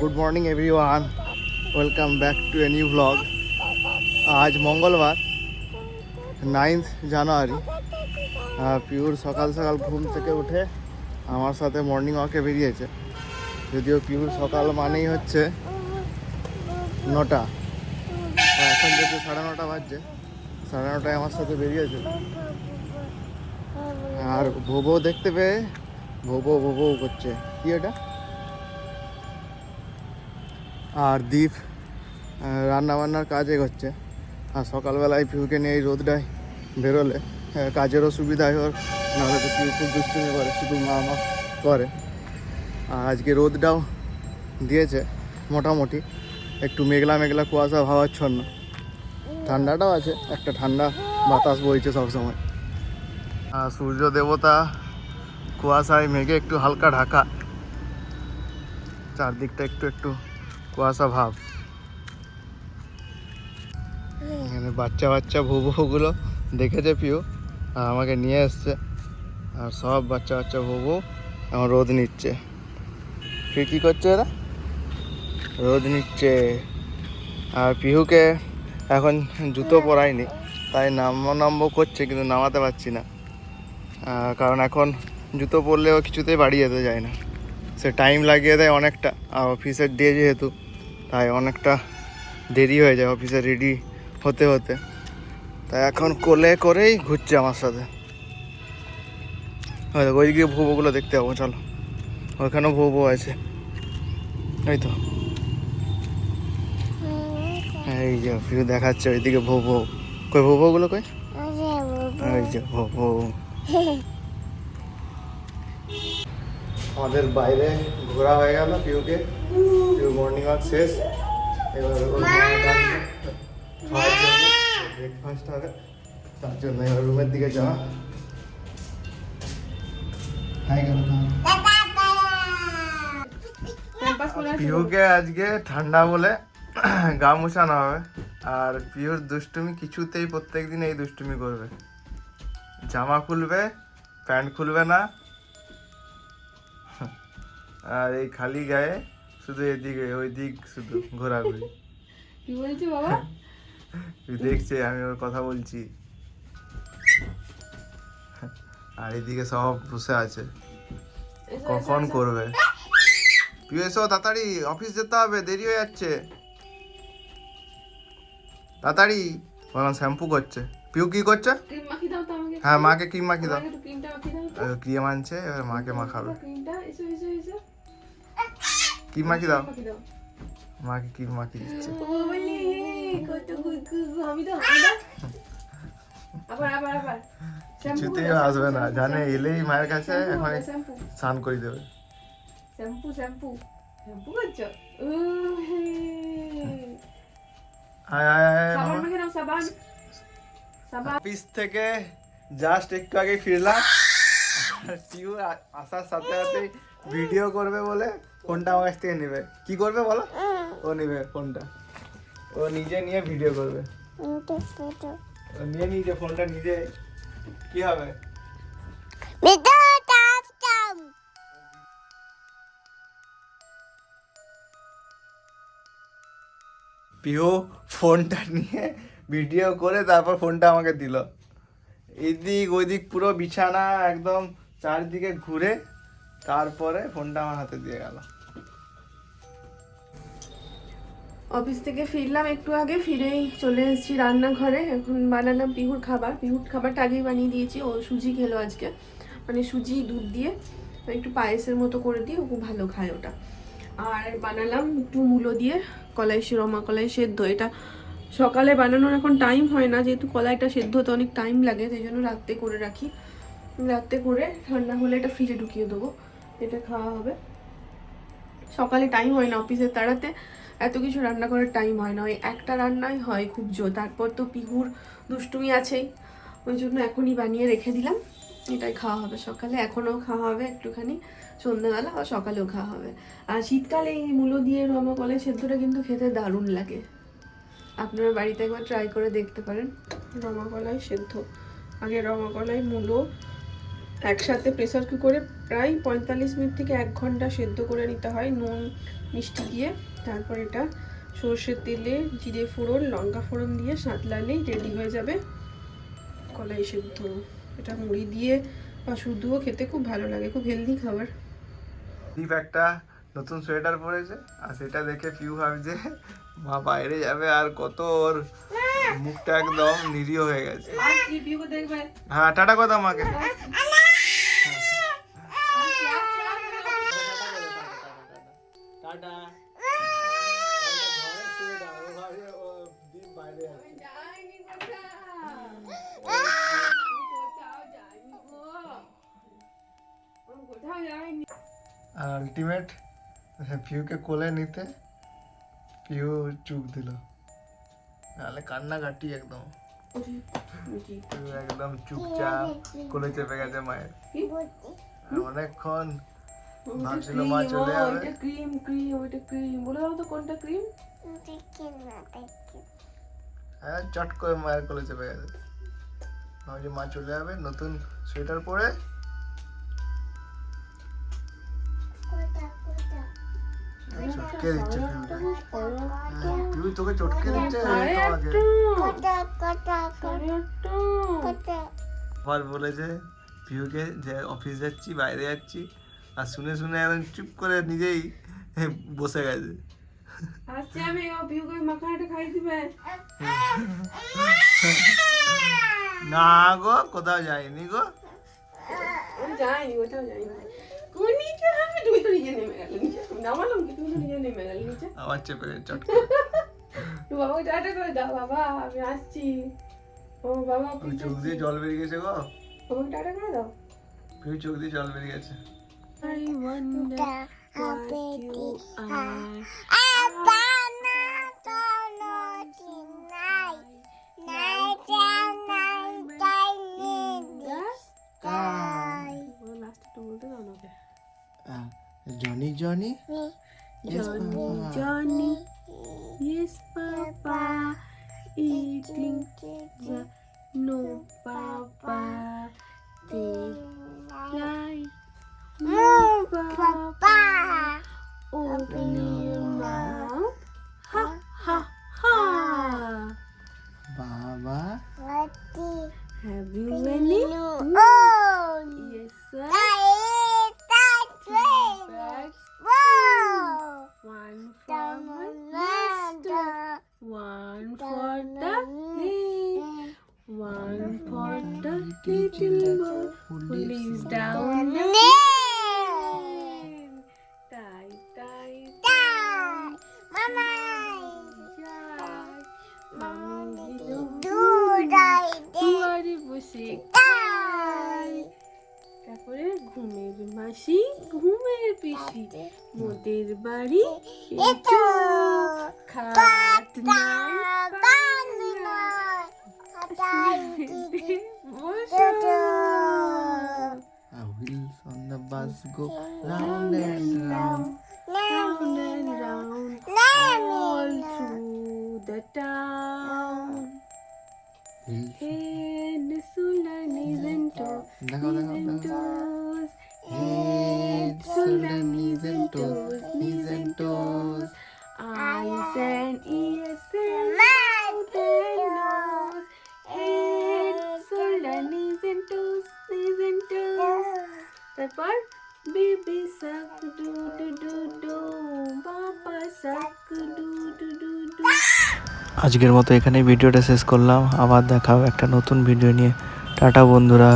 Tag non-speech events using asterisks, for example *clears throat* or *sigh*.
Good morning everyone welcome back to a new blog আজ মঙ্গলবার ninth জানুয়ারি pure সকাল সকাল ঘুম থেকে উঠে আমার সাথে মর্নিং ওয়াকে বেরিয়েছে। যদিও পিওর সকাল মানেই হচ্ছে নটা। এখন যেহেতু সাড়ে নটা বাজছে, সাড়ে নটায় আমার সাথে বেরিয়েছে। আর ভোবো দেখতে পেয়ে ভোবো ভোবো করছে। কি এটা? আর দ্বীপ রান্না বান্নার কাজ এগোচ্ছে। আর সকালবেলায় পিউকে নিয়ে এই রোদটায় বেরোলে। কাজেরও সুবিধা হয় ওর, নাহলে তো পিউ খুব দুষ্টুমি করে, শুধু মা মা করে। আর আজকে রোদটাও দিয়েছে, মোটামুটি। একটু মেঘলা মেঘলা কুয়াশা ভাবাচ্ছন্ন। ঠান্ডাটাও আছে, একটা ঠান্ডা বাতাস বইছে সবসময়। আর সূর্য দেবতা কুয়াশায় মেঘে একটু হালকা ঢাকা। চারদিকটা একটু একটু কুয়াশা ভাব। এখানে বাচ্চা বাচ্চা ভুবুগুলো দেখেছে আর আমাকে নিয়ে এসছে। আর সব বাচ্চা বাচ্চা ভুবু এখন রোদ নিচ্ছে। পিউ কী করছে এরা রোদ নিচ্ছে। আর পিহুকে এখন জুতো পরাইনি তাই নামো নামবো করছে কিন্তু নামাতে পারছি না। কারণ এখন জুতো পরলেও কিছুতেই বাড়ি যেতে যায় না। সে টাইম লাগিয়ে দেয় অনেকটা, আর অফিসের ডে যেহেতু, তাই অনেকটা দেরি হয়ে যায় অফিসে রেডি হতে হতে। তাই এখন কোলে করেই ঘুরছে আমার সাথে। হয়তো ওইদিকে ভুবোগুলো দেখতে পাবো, চলো। ওইখানেও ভুবো আছে। এই তো। এই যে, ভিউ দেখাচ্ছে ওইদিকে ভোবো। কই ভোবোগুলো কই? এই যে, ভোবো। আমাদের বাইরে ঘোরা হয়ে গেল, পিউকে। পিউ মর্নিং ওয়াক শেষ। এবার ব্রেকফাস্ট হবে তার জন্য এবার রুমের দিকে যাওয়া হাই পিউকে আজকে ঠান্ডা বলে *clears throat* গা মুছানো হবে। আর পিউর দুষ্টুমি কিছুতেই প্রত্যেকদিন এই দুষ্টুমি করবে। জামা খুলবে প্যান্ট খুলবে না। *laughs* আর এই খালি গায়ে শুধু এদিকে ওই দিক শুধু ঘোরাঘুরি। কি বলছো বাবা? *laughs* দেখছে আমি ওর কথা বলছি। আর এদিকে সব বসে আছে। কখন করবে? তুই এসো তাড়াতাড়ি অফিস যেতে হবে দেরি হয়ে যাচ্ছে। তাড়াতাড়ি এখন শ্যাম্পু করছে। পিউ কি করছে? হ্যাঁ মাকে ক্রিম মাখি দাও। ক্রিম আনছে এবার মাকে মাখাবে। ক্রিম মাখি দাও। মাকে ক্রিম মাখি দিচ্ছে। কিছুতেই আসবে না। জানে এলেই মায়ের কাছে এখন স্নান করে দেবে। শ্যাম্পু শ্যাম্পু শ্যাম্পু করছ? আয় আয় আয় সাবান মামা। মেখে নাও সাবান। সাবান। থেকে জাস্ট একটু আগে ফিরলাম। আ- আসার সাথে সাথেই ভিডিও করবে বলে ফোনটা আমার কাছ থেকে নেবে। কি করবে বলো? ও নেবে ফোনটা ও নিজে নিয়ে ভিডিও করবে। ও নিয়ে নিজে ফোনটা নিজে কি হবে? পিহু ফোনটা নিয়ে ভিডিও করে তারপর ফোনটা আমাকে দিল। এদিক ওইদিক পুরো বিছানা একদম চারদিকে ঘুরে তারপরে ফোনটা আমার হাতে দিয়ে গেল। অফিস থেকে ফিরলাম, একটু আগে ফিরেই চলে এসেছি রান্নাঘরে। এখন বানালাম পিহুর খাবার। পিহুর খাবারটা আগেই বানিয়ে দিয়েছি। ও সুজি খেলো আজকে। মানে সুজি, দুধ দিয়ে একটু পায়েসের মতো করে দিয়ে ও খুব ভালো খায় ওটা। আর বানালাম একটু মূলো দিয়ে কলাই রমা কলাই সেদ্ধ। এটা সকালে বানানোর এখন টাইম হয় না। যেহেতু কলাইটা সেদ্ধ হতে অনেক টাইম লাগে, সেই জন্য রাত্রে করে রাখি। রাত্রে করে ঠান্ডা হলে এটা ফ্রিজে ঢুকিয়ে দেবো। এটা খাওয়া হবে। সকালে টাইম হয় না অফিসের তাড়াতে। এত কিছু রান্না করার টাইম হয় না। ওই একটা রান্নাই হয় খুব জোর। তারপর তো পিহুর দুষ্টুমি আছেই। ওই জন্য এখনই বানিয়ে রেখে দিলাম। এটাই খাওয়া হবে সকালে। এখনও খাওয়া হবে একটুখানি। সন্ধ্যাবেলা আর সকালেও খাওয়া হবে। আর শীতকালে এই মূলো দিয়ে রমা কলাই সেদ্ধটা কিন্তু খেতে দারুণ লাগে। আপনারা বাড়িতে একবার ট্রাই করে দেখতে পারেন। রমা কলাই সেদ্ধ। আগে রমা কলাই, মূলো একসাথে প্রেসার কুকারে প্রায় পঁয়তাল্লিশ মিনিট থেকে এক ঘণ্টা সেদ্ধ করে নিতে হয় নুন মিষ্টি দিয়ে। তারপর এটা সর্ষের তেলে জিরে ফোড়ন লঙ্কা ফোড়ন দিয়ে সাঁতলালেই রেডি হয়ে যাবে। কলাই সেদ্ধ। এটা মুড়ি দিয়ে বা শুধুও খেতে খুব ভালো লাগে খুব হেলদি খাবার। দীপ একটা নতুন সোয়েটার পরেছে আর সেটা দেখে পিউ ভাবছে মা বাইরে যাবে আর কত ওর মুখটা একদম নিরীহ হয়ে গেছে। হ্যাঁ টাটা কথা আমাকে। আলটিমেট পিউকে কোলে নিতে পিউ চুপ দিল। নাহলে কান্নাকাটি একদম। একদম চুপচাপ কোলে চেপে গেছে মায়ের। অনেকক্ষণ ভাবছিল মা চলে যাবে। ওইটা ক্রিম ক্রিম ওইটা ক্রিম বলে দাও তো কোনটা ক্রিম হ্যাঁ চট করে মায়ের কোলে চেপে গেছে। ভাবছি মা চলে যাবে নতুন সোয়েটার পরে চটকে দিচ্ছে পিউকে হ্যাঁ, পিউ তোকে চটকে দিচ্ছে আবার বলেছে পিউকে যে অফিস যাচ্ছি বাইরে যাচ্ছি আর শুনে শুনে একদম চুপ করে নিজেই বসে গেছে। আজকে আমি ও পিউকে মাখানাটা খাই দিবে। না গো কোথাও যাইনি গো। যাইনি কোথাও যাইনি। তুমি তো নিজে নেমে গেলে নিচে আমি নামালাম কি তুমি তো নিজে নেমে গেলে নিচে আবার চেপে গেছে চটকে তো বাবাকে টাটা করে দাও বাবা আমি আসছি ও বাবা ওই অফিস চোখ দিয়ে জল বেরিয়ে গেছে গো বাবাকে টাটা করে দাও পিউ চোখ দিয়ে জল বেরিয়ে গেছে I wonder what you are. Uh, Johnny, Johnny? Yes, Johnny, Johnny. Yes, Papa. Eating pizza. No, Papa. Little boy who lives down lane. Die, die, die, খাই তারপরে ঘুমের মাসি ঘুমের পিসি মোদের বাড়ি খাট নাই the bus go round and round round and round all through the town wheels head shoulder knees and toes দেখাও knees দেখাও and দেখাও toes head shoulder knees and toes knees and toes eyes and ears and mouth and nose, head, shoulder, knees and toes, knees and toes. তারপর Baby suck do do do do, Papa suck do do do do. আজকের মতো এখানেই ভিডিওটা শেষ করলাম। আবার দেখাও একটা নতুন ভিডিও নিয়ে। টাটা বন্ধুরা।